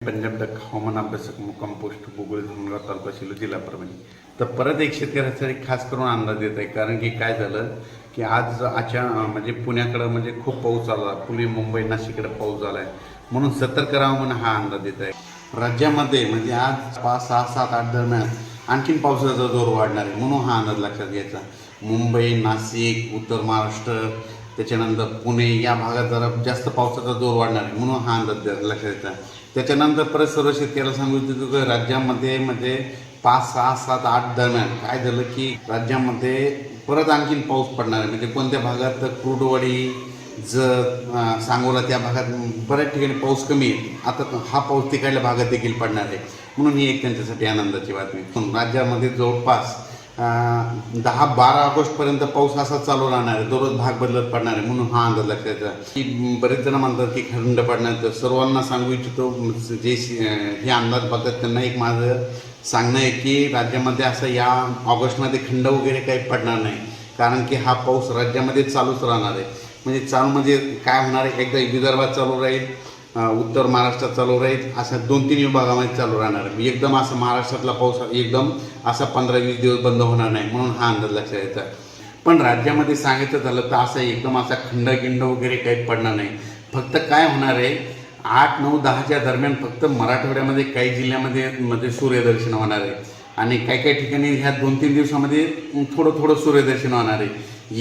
Punjab duck हवामान अभ्यासक मुक्काम पोस्ट भूगोल धनगाव तालुका शिलो जिल्हा परभणी तर परत एक शेतकऱ्यासाठी खास करून अंदाज देत आहे कारण की काय झालं की आज आजच्या म्हणजे पुण्याकडं म्हणजे खूप पाऊस आला पुणे मुंबई नाशिकडे पाऊस झाला आहे म्हणून सतर्क राहा म्हणून हा अंदाज देत आहे. राज्यामध्ये म्हणजे आज पाच सहा सात आठ दरम्यान आणखीन पावसाचा जोर वाढणार आहे. म्हणून हा अंदाज लक्षात घ्यायचा. मुंबई नाशिक उत्तर महाराष्ट्र त्याच्यानंतर पुणे या भागात जरा जास्त पावसाचा जोर वाढणार आहे म्हणून हा अंदाज लक्षात येतात त्याच्यानंतर परत सर्व शेतकऱ्याला सांगू इच्छितो की राज्यामध्ये म्हणजे पाच सहा सात आठ दरम्यान काय झालं की राज्यामध्ये परत आणखीन पाऊस पडणार आहे. म्हणजे कोणत्या भागात क्रुडवाडी जत सांगोला त्या भागात बऱ्याच ठिकाणी पाऊस कमी आहे. आता हा पाऊस तिकडल्या भागात देखील पडणार आहे. म्हणून ही एक त्यांच्यासाठी आनंदाची बातमी. पण राज्यामध्ये जवळपास दहा बारा ऑगस्टपर्यंत पाऊस असा चालू राहणार आहे. दररोज भाग बदलत पडणार आहे म्हणून हा अंदाज लक्षात की बरेच जण म्हणतात की खंड पडणार तर सर्वांना सांगू इच्छितो जे हे अंदाज बघतात त्यांना एक माझं सांगणं आहे की राज्यामध्ये असं या ऑगस्टमध्ये खंड वगैरे काही पडणार नाही. कारण की हा पाऊस राज्यामध्ये चालूच राहणार आहे. म्हणजे चालू म्हणजे काय होणार आहे? एकदा विदर्भात चालू राहील. उत्तर महाराष्ट्रात चालू राहील. अशा दोन तीन विभागामध्ये चालू राहणार आहे. एकदम असं महाराष्ट्रातला पाऊस एकदम असा पंधरा वीस दिवस बंद होणार नाही म्हणून हा अंदाज लक्षात यायचा पण राज्यामध्ये सांगायचं झालं तर असं एकदम असा खंडगिंड वगैरे काही पडणार नाही. फक्त काय होणार आहे आठ नऊ दहाच्या दरम्यान फक्त मराठवाड्यामध्ये काही जिल्ह्यामध्ये मध्ये सूर्यदर्शन होणार आहे. आणि काही काही ठिकाणी ह्या दोन तीन दिवसामध्ये थोडं थोडं सूर्यदर्शन होणार आहे.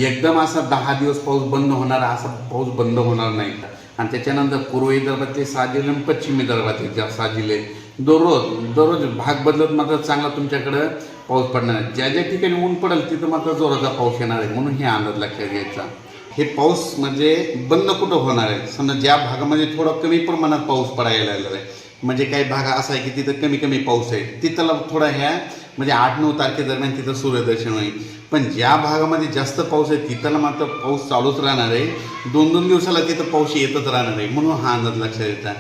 एकदम असा दहा दिवस पाऊस बंद होणार असा पाऊस बंद होणार नाही. आणि त्याच्यानंतर पूर्व विदर्भातले सहा जिल्हे आणि पश्चिम विदर्भातले ज्या सहा जिल्हे दररोज दररोज भाग बदलत मात्र चांगला तुमच्याकडं पाऊस पडणार आहे ज्या ज्या ठिकाणी ऊन पडेल तिथं मात्र जोराचा पाऊस येणार आहे म्हणून हे अंदाज लक्षात घ्यायचा. हे पाऊस म्हणजे बंद कुठं होणार आहे? समजा ज्या भागामध्ये थोडा कमी प्रमाणात पाऊस पडायला लागला आहे म्हणजे काही भाग असा आहे की तिथं कमी कमी पाऊस आहे. तिथला थोडा ह्या म्हणजे आठ नऊ तारखेदरम्यान तिथं सूर्यदर्शन होईल. पण ज्या भागामध्ये जास्त पाऊस आहे तिथला मात्र पाऊस चालूच राहणार आहे. दोन दोन दिवसाला तिथं पाऊस येतच राहणार आहे म्हणून हा अंदाज लक्षात येतात